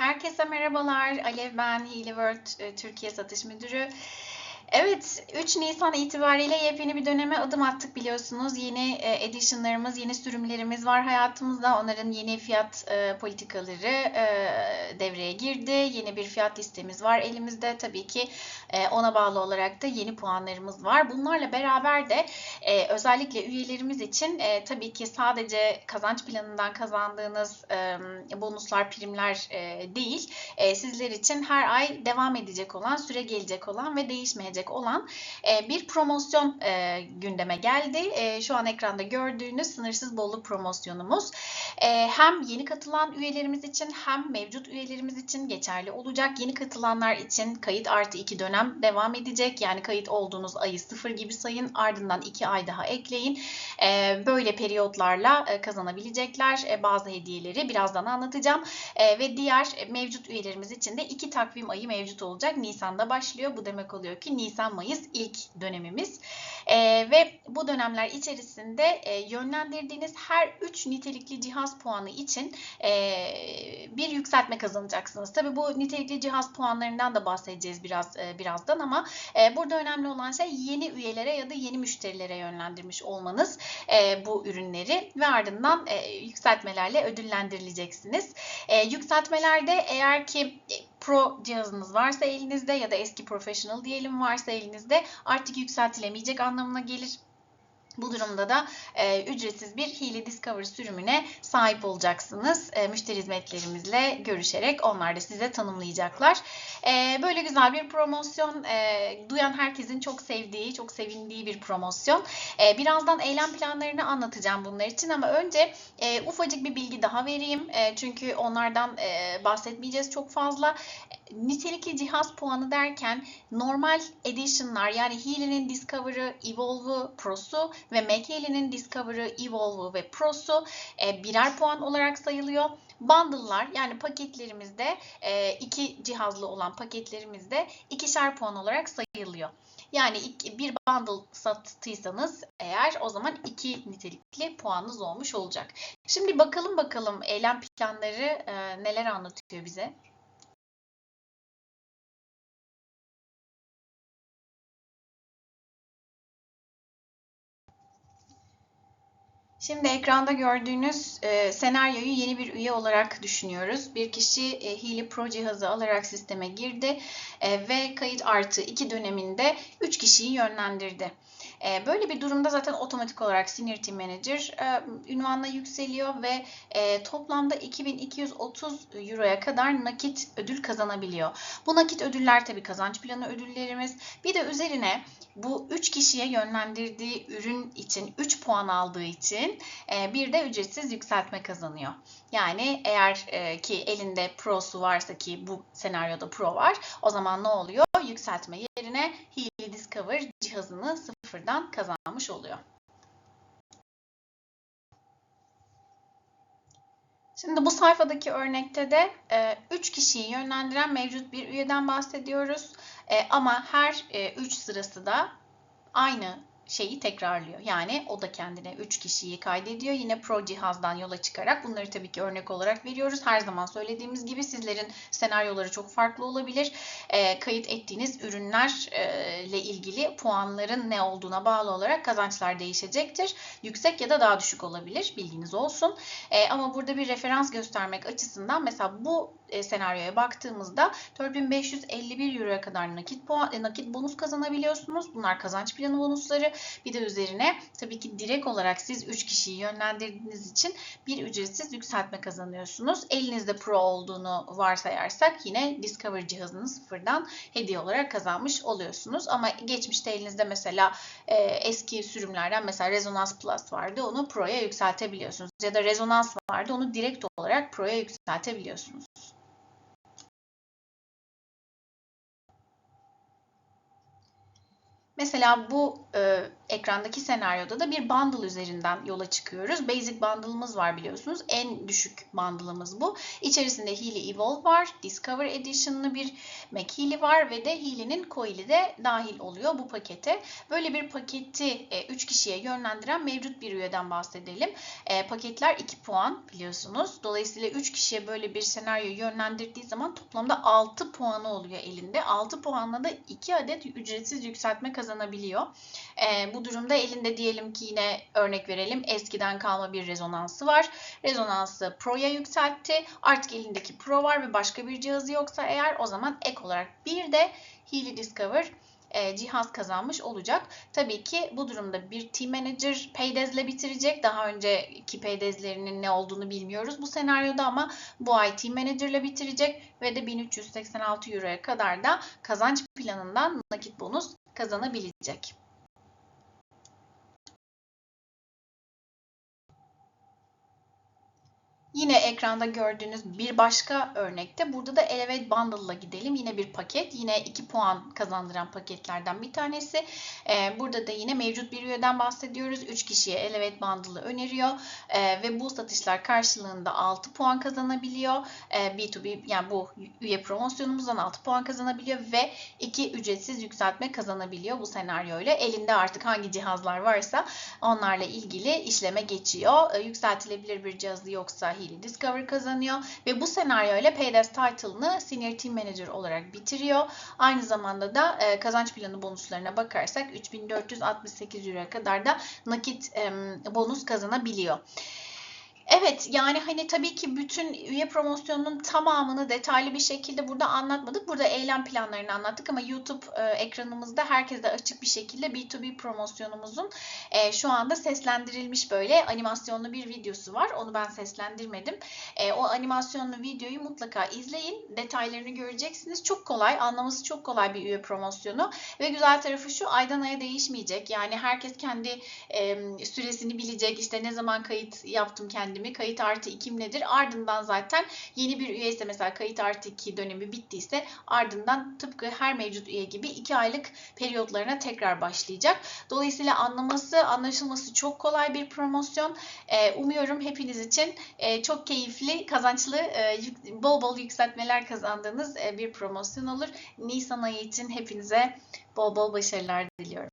Herkese merhabalar. Alev ben, Healy World e, Türkiye Satış Müdürü. Evet, 3 Nisan itibariyle yepyeni bir döneme adım attık biliyorsunuz. Yeni e, edition'larımız, yeni sürümlerimiz var hayatımızda. Onların yeni fiyat e, politikaları devreye girdi. Yeni bir fiyat listemiz var elimizde. Tabii ki ona bağlı olarak da yeni puanlarımız var. Bunlarla beraber de e, özellikle üyelerimiz için e, tabii ki sadece kazanç planından kazandığınız e, bonuslar, primler e, değil, e, sizler için her ay devam edecek olan, süre gelecek olan ve değişmeyecek olan e, bir promosyon e, gündeme geldi. E, şu an ekranda gördüğünüz sınırsız bolluk promosyonumuz e, hem yeni katılan üyelerimiz için hem mevcut üyelerimiz için geçerli olacak. Yeni katılanlar için kayıt artı 2 dönem devam edecek. Yani kayıt olduğunuz ayı sıfır gibi sayın ardından 2 ay daha ekleyin. E, böyle periyotlarla e, kazanabilecekler e, bazı hediyeleri birazdan anlatacağım. E, ve diğer mevcut üyelerimiz için de 2 takvim ayı mevcut olacak. Nisan'da başlıyor. Bu demek oluyor ki Nisan-Mayıs ilk dönemimiz. Ve bu dönemler içerisinde yönlendirdiğiniz her 3 nitelikli cihaz puanı için bir yükseltme kazanacaksınız. Tabii bu nitelikli cihaz puanlarından da bahsedeceğiz biraz birazdan ama burada önemli olan şey yeni üyelere ya da yeni müşterilere yönlendirmiş olmanız e, bu ürünleri ve ardından e, yükseltmelerle ödüllendirileceksiniz. E, yükseltmelerde eğer ki Pro cihazınız varsa elinizde ya da eski Professional diyelim varsa elinizde artık yükseltilemeyecek anlamına gelir. Bu durumda da e, ücretsiz bir Healy Discover sürümüne sahip olacaksınız. E, müşteri hizmetlerimizle görüşerek onlar da size tanımlayacaklar. E, böyle güzel bir promosyon. E, duyan herkesin çok sevdiği, çok sevindiği bir promosyon. E, birazdan eylem planlarını anlatacağım bunlar için ama önce e, ufacık bir bilgi daha vereyim. E, çünkü onlardan e, bahsetmeyeceğiz çok fazla. Nitelikli cihaz puanı derken normal edition'lar yani Healy'nin Discover'ı, Evolve'u, Pro'su ve McHale'nin Discover'ı, Evolve'u ve Pro'su e, birer puan olarak sayılıyor. Bundle'lar yani paketlerimizde e, iki cihazlı olan paketlerimizde ikişer puan olarak sayılıyor. Yani iki, bir bundle sattıysanız eğer o zaman iki nitelikli puanınız olmuş olacak. Şimdi bakalım bakalım eylem planları e, neler anlatıyor bize. Şimdi ekranda gördüğünüz e, senaryoyu yeni bir üye olarak düşünüyoruz. Bir kişi e, Healy Pro cihazı alarak sisteme girdi e, ve kayıt artı 2 döneminde 3 kişiyi yönlendirdi. E, böyle bir durumda zaten otomatik olarak Senior Team Manager e, ünvanla yükseliyor ve e, toplamda 2230 Euro'ya kadar nakit ödül kazanabiliyor. Bu nakit ödüller tabii kazanç planı ödüllerimiz. Bir de üzerine bu 3 kişiye yönlendirdiği ürün için 3 puan aldığı için bir de ücretsiz yükseltme kazanıyor. Yani eğer ki elinde Pro'su varsa ki bu senaryoda Pro var o zaman ne oluyor? Yükseltme yerine Healy Discover cihazını sıfırdan kazanmış oluyor. Şimdi bu sayfadaki örnekte de 3 kişiyi yönlendiren mevcut bir üyeden bahsediyoruz. Ama her 3 sırası da aynı şeyi tekrarlıyor. Yani o da kendine 3 kişiyi kaydediyor. Yine Pro cihazdan yola çıkarak bunları tabii ki örnek olarak veriyoruz. Her zaman söylediğimiz gibi sizlerin senaryoları çok farklı olabilir. E, kayıt ettiğiniz ürünlerle ilgili puanların ne olduğuna bağlı olarak kazançlar değişecektir. Yüksek ya da daha düşük olabilir. Bilginiz olsun. E, ama burada bir referans göstermek açısından mesela bu e, senaryoya baktığımızda 4551 Euro'ya kadar nakit puan, e, nakit bonus kazanabiliyorsunuz. Bunlar kazanç planı bonusları. Bir de üzerine tabii ki direkt olarak siz 3 kişiyi yönlendirdiğiniz için bir ücretsiz yükseltme kazanıyorsunuz. Elinizde Pro olduğunu varsayarsak yine Discover cihazını sıfırdan hediye olarak kazanmış oluyorsunuz. Ama geçmişte elinizde mesela e, eski sürümlerden mesela Resonance Plus vardı. Onu Pro'ya yükseltebiliyorsunuz. Ya da Resonance vardı. Onu direkt olarak Pro'ya yükseltebiliyorsunuz. Mesela bu e, ekrandaki senaryoda da bir bundle üzerinden yola çıkıyoruz. Basic bundle'ımız var biliyorsunuz. En düşük bundle'ımız bu. İçerisinde Healy Evolve var. Discover Edition'lı bir Mac Healy var ve de Healy'nin Coil'i de dahil oluyor bu pakete. Böyle bir paketi 3 kişiye yönlendiren mevcut bir üyeden bahsedelim. E, paketler 2 puan biliyorsunuz. Dolayısıyla 3 kişiye böyle bir senaryo yönlendirdiği zaman toplamda 6 puanı oluyor elinde. 6 puanla da 2 adet ücretsiz yükseltme kazanabiliyor. E, bu durumda elinde diyelim ki yine örnek verelim eskiden kalma bir rezonansı var. Rezonansı Pro'ya yükseltti. Artık elindeki Pro var ve başka bir cihazı yoksa eğer o zaman ek olarak bir de Healy Discover e, cihaz kazanmış olacak. Tabii ki bu durumda bir Team Manager Paydez ile bitirecek. Daha önceki Paydez'lerinin ne olduğunu bilmiyoruz bu senaryoda ama bu ay Team Manager ile bitirecek ve de 1386 Euro'ya kadar da kazanç planından nakit bonus kazanabilecek. Yine ekranda gördüğünüz bir başka örnekte burada da Elevate Bundle'la gidelim. Yine bir paket. Yine 2 puan kazandıran paketlerden bir tanesi. Ee, burada da yine mevcut bir üyeden bahsediyoruz. 3 kişiye Elevate Bundle'ı öneriyor. Ee, ve bu satışlar karşılığında 6 puan kazanabiliyor. Ee, B2B yani bu üye promosyonumuzdan 6 puan kazanabiliyor ve 2 ücretsiz yükseltme kazanabiliyor bu senaryoyla. Elinde artık hangi cihazlar varsa onlarla ilgili işleme geçiyor. Ee, yükseltilebilir bir cihazı yoksa Healy Discover kazanıyor ve bu senaryo ile Paydesk title'ını Senior Team Manager olarak bitiriyor. Aynı zamanda da e, kazanç planı bonuslarına bakarsak 3468 Euro'ya kadar da nakit e, bonus kazanabiliyor. Evet yani hani tabii ki bütün üye promosyonunun tamamını detaylı bir şekilde burada anlatmadık. Burada eylem planlarını anlattık ama YouTube e, ekranımızda herkese açık bir şekilde B2B promosyonumuzun e, şu anda seslendirilmiş böyle animasyonlu bir videosu var. Onu ben seslendirmedim. E, o animasyonlu videoyu mutlaka izleyin. Detaylarını göreceksiniz. Çok kolay, anlaması çok kolay bir üye promosyonu ve güzel tarafı şu aydan aya değişmeyecek. Yani herkes kendi e, süresini bilecek. İşte ne zaman kayıt yaptım kendimi kayıt artı 2'm nedir? Ardından zaten yeni bir üye ise mesela kayıt artı 2 dönemi bittiyse ardından tıpkı her mevcut üye gibi 2 aylık periyotlarına tekrar başlayacak. Dolayısıyla anlaması, anlaşılması çok kolay bir promosyon. Ee, umuyorum hepiniz için e, çok keyifli, kazançlı, e, bol bol yükseltmeler kazandığınız e, bir promosyon olur. Nisan ayı için hepinize bol bol başarılar diliyorum.